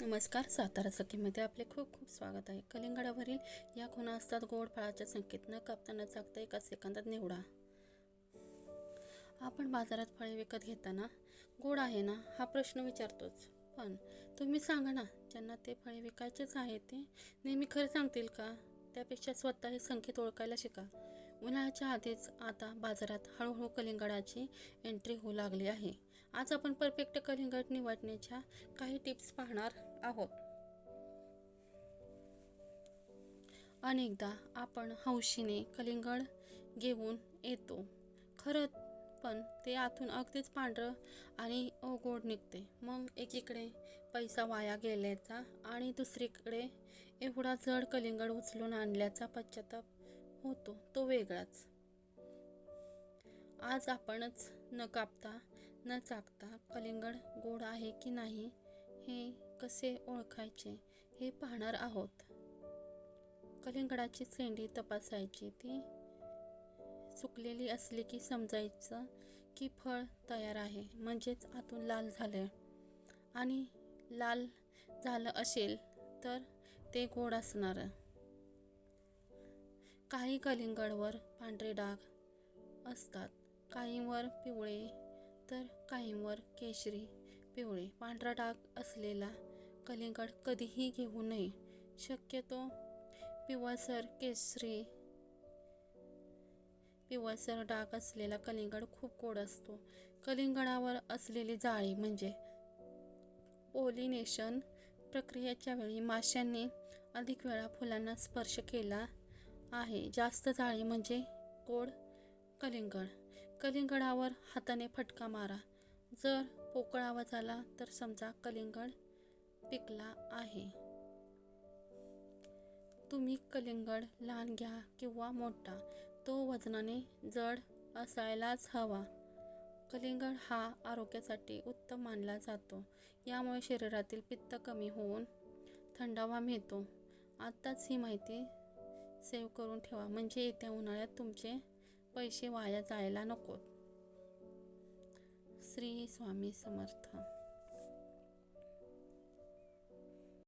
नमस्कार सातारा सखीमध्ये आपले खूप खूप स्वागत आहे. कलिंगडावरील या खुणा असतात गोड फळाच्या संख्येत न कापता न चाकता एका सेकंदात निवडा. आपण बाजारात फळे विकत घेताना गोड आहे ना हा प्रश्न विचारतोच. पण तुम्ही सांगा ना ज्यांना ते फळे विकायचेच आहे ते नेहमी खरं सांगतील का? त्यापेक्षा स्वतः हे संकेत ओळखायला शिका. उन्हाळ्याच्या आधीच आता बाजारात हळूहळू कलिंगडाची एंट्री होऊ लागली आहे. आज आपण परफेक्ट कलिंगड निवडण्याच्या काही टिप्स पाहणार आहोत. अनेकदा आपण हौशीने कलिंगड घेऊन येतो. खरं पण ते आतून अगदीच पांढरं आणि अगोड निघते. मग एकीकडे पैसा वाया गेल्याचा आणि दुसरीकडे एवढा जड कलिंगड उचलून आणल्याचा पश्चाताप होतो तो वेगळाच. आज आपणच न कापता न चाकता कलिंगड गोड आहे की नाही हे कसे ओळखायचे हे पाहणार आहोत. कलिंगडाची सेंडी तपासायची. ती सुकलेली असली की समजायचं की फळ तयार आहे म्हणजेच आतून लाल झाले आणि लाल झालं असेल तर ते गोड असणार. काही कलिंगडवर पांढरे डाग असतात काहींवर पिवळे तर काहींवर केशरी पिवळे पांढरा डाग असलेला कलिंगड कधीही घेऊ नये. शक्यतो पिवळसर केशरी पिवळसर डाग असलेला कलिंगड खूप गोड असतो. कलिंगडावर असलेली जाळी म्हणजे पोलिनेशन प्रक्रियेच्या वेळी माशांनी अधिक वेळा फुलांना स्पर्श केला आहे. जास्त जाळी म्हणजे गोड कलिंगड. कलिंगडावर हाताने फटका मारा. जर पोकळावा झाला तर समजा कलिंगड पिकला आहे. तुम्ही कलिंगड लहान घ्या किंवा मोठा तो वजनाने जड असायलाच हवा. कलिंगड हा आरोग्यासाठी उत्तम मानला जातो. यामुळे शरीरातील पित्त कमी होऊन थंडावा मिळतो. आत्ताच ही माहिती सेव्ह करून ठेवा. म्हणजे येत्या उन्हाळ्यात तुमचे पैसे वाया जायला नकोत श्री स्वामी समर्थ.